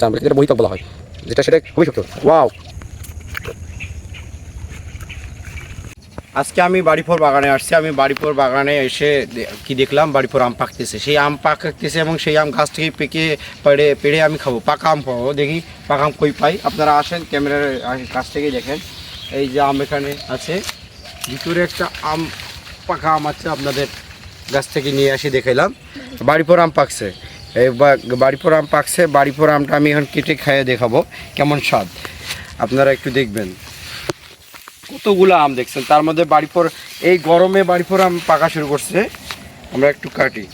চাম যেটা বহিতক বলা হয়, যেটা সেটা খুবই ওয়াও আজকে আমি বাড়িপুর বাগানে আসছি, আমি বাড়িপুর বাগানে এসে কি দেখলাম? বাড়িপুর আম পাকতেছে। সেই আম পাকতেছে এবং সেই আম গাছ থেকে পেকে পেড়ে পেড়ে আমি খাব। পাকা আম পাবো, দেখি পাকা আম কই পাই। আপনারা আসেন ক্যামেরার কাছ থেকে দেখেন। এই যে আম এখানে আছে। ভিতরে একটা আম, পাকা আম আছে, আপনাদের গাছ থেকে নিয়ে আসি, দেখাইলাম। বাড়িপুর আম পাকছে। এই বাড়িপুর আম পাকছে বাড়িপুর আমটা আমি এখন কেটে খাইয়ে দেখাবো, কেমন স্বাদ। আপনারা একটু দেখবেন। কতগুলো আম দেখছেন? তার মধ্যে বাড়িপুর এই গরমে বাড়িপুর আম পাকা শুরু করছে। আমরা একটু কাটি।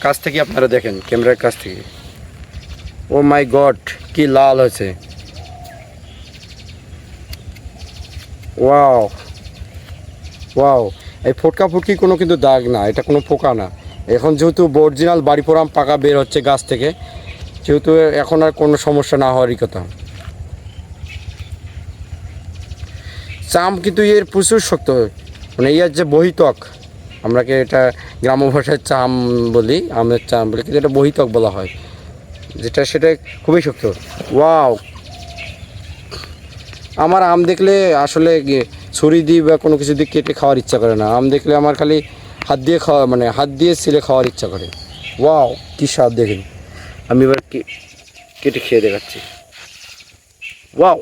কাছ থেকে আপনারা দেখেন, ক্যামেরার কাছ থেকে। ও মাই গড, কি লাল হয়েছে। ওয়াও। ওয়াও। এই ফোটকা ফুটকি কোনো কিন্তু দাগ না, এটা কোনো পোকা না। এখন যেহেতু অরিজিনাল বাড়িপুর আম পাকা বের হচ্ছে গাছ থেকে, যেহেতু এখন আর কোনো সমস্যা না হওয়ারই কথা। চাম কিন্তু এর প্রচুর শক্ত মানে ইয়ার যে বহিতক, আমরাকে এটা গ্রাম্য ভাষায় চাম বলি, আমের চাম বলি, কিন্তু এটা বহিতক বলা হয়, যেটা সেটা খুবই শক্ত। ওয়াও! আমার আম দেখলে আসলে ছুরি দিই বা কোনো কিছু দিয়ে কেটে খাওয়ার ইচ্ছা করে না। আম দেখলে আমার খালি হাত দিয়ে খাওয়া মানে হাত দিয়ে ছিলে খাওয়ার ইচ্ছা করে। ওয়াও, কী স্বাদ দেখেন। আমি এবার কেটে খেয়ে দেখাচ্ছি। ওয়াও।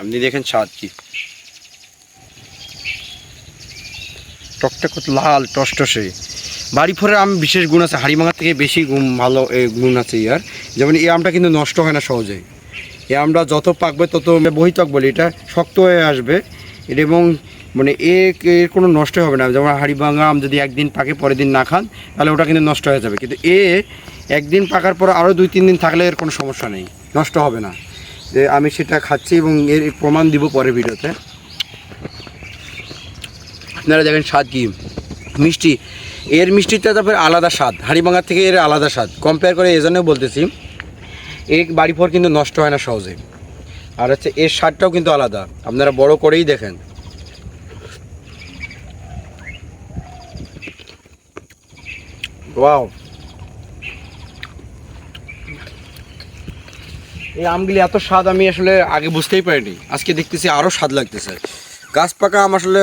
আপনি দেখেন স্বাদ কি। টকটা কত লাল, টসটসে। বাড়ি ফোরের আম বিশেষ গুণ আছে হাড়িমাঙার থেকে বেশি গুণ ভালো গুণ আছে ইয়ার। যেমন এই আমটা কিন্তু নষ্ট হয় না সহজে এই আমটা যত পাকবে তত বহিতক বলি, এটা শক্ত হয়ে আসবে। এবং মানে এ এর কোনো নষ্ট হবে না। যেমন হাড়িভাঙা আম যদি একদিন পাকে পরের দিন না খান, তাহলে ওটা কিন্তু নষ্ট হয়ে যাবে। কিন্তু এ একদিন পাকার পর আরও দুই, তিন দিন থাকলে এর কোনো সমস্যা নেই, নষ্ট হবে না। যে আমি সেটা খাচ্ছি এবং এর প্রমাণ দিব পরের ভিডিওতে। আপনারা দেখেন স্বাদ কি? মিষ্টি। এর মিষ্টিটা তারপরে আলাদা স্বাদ। হাঁড়িভাঙার থেকে এর আলাদা স্বাদ। কম্পেয়ার করে এই জন্যও বলতেছি। এই বাড়ি কিন্তু নষ্ট হয় না সহজে। আর হচ্ছে এর স্বাদটাও কিন্তু আলাদা। আপনারা বড় করেই দেখেন। ওয়াও। এই আমগুলি এত স্বাদ আমি আসলে আগে বুঝতেই পারিনি। আজকে দেখতেছি আরও স্বাদ লাগতেছে। গাছ পাকা আম আসলে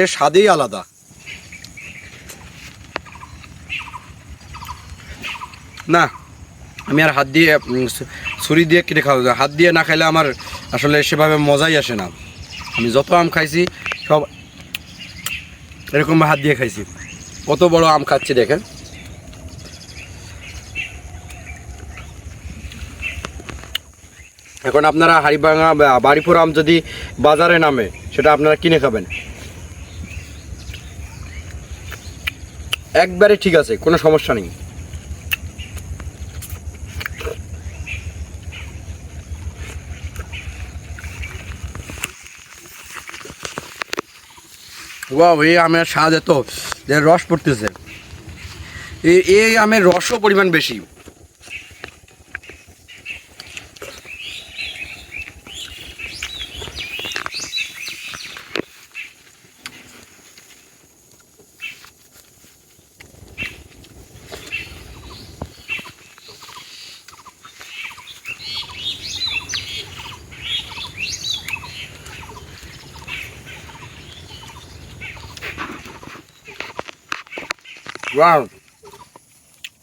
এর স্বাদেই আলাদা। না। আমি আর হাত দিয়ে ছুরি দিয়ে কেটে খাওয়া। হাত দিয়ে না খাইলে আমার আসলে সেভাবে মজাই আসে না। আমি যত আম খাইছি, সব এরকম হাত দিয়ে খাইছি। কত বড় আম খাচ্ছি দেখেন। এখন আপনারা হাড়িভাঙা বাড়িপুর আম যদি বাজারে নামে, সেটা আপনারা কিনে খাবেন। একবারে ঠিক আছে, কোনো সমস্যা নেই। ওয়াও এই আমের স্বাদ এত যে রস পড়তেছে। এই আমের রসও পরিমাণ বেশি।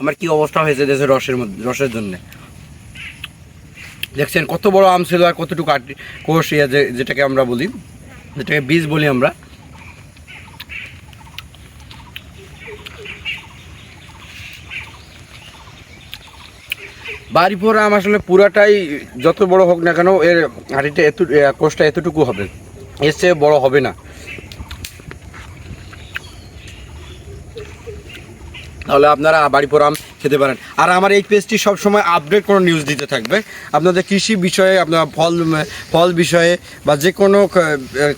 আমার কি অবস্থা হয়েছে দেশের রসের মধ্যে রসের জন্য? দেখছেন, কত বড় আম ছিল আর কতটুকু আটি কোষ ইয়ে যেটাকে আমরা বলি, যেটাকে বীজ বলি আমরা। বাড়িপুর আম আসলে পুরাটাই যত বড় হোক না কেন, এর হাঁটিটা এত কোষটা এতটুকু হবে। এর চেয়ে বড় হবে না। তাহলে আপনারা বাড়িপুর আম খেতে পারেন। আর আমার এই পেজটি সবসময় আপডেট কোনো নিউজ দিতে থাকবে। আপনাদের কৃষি বিষয়ে, আপনার ফল ফল বিষয়ে বা যে কোনো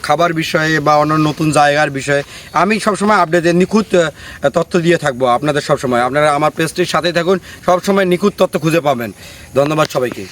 খাবার বিষয়ে বা অন্য নতুন জায়গার বিষয়ে আমি সবসময় আপডেট নিখুঁত তথ্য দিয়ে থাকব আপনাদের সবসময়। আপনারা আমার পেজটির সাথেই থাকুন, সবসময় নিখুঁত তথ্য খুঁজে পাবেন। ধন্যবাদ সবাইকে।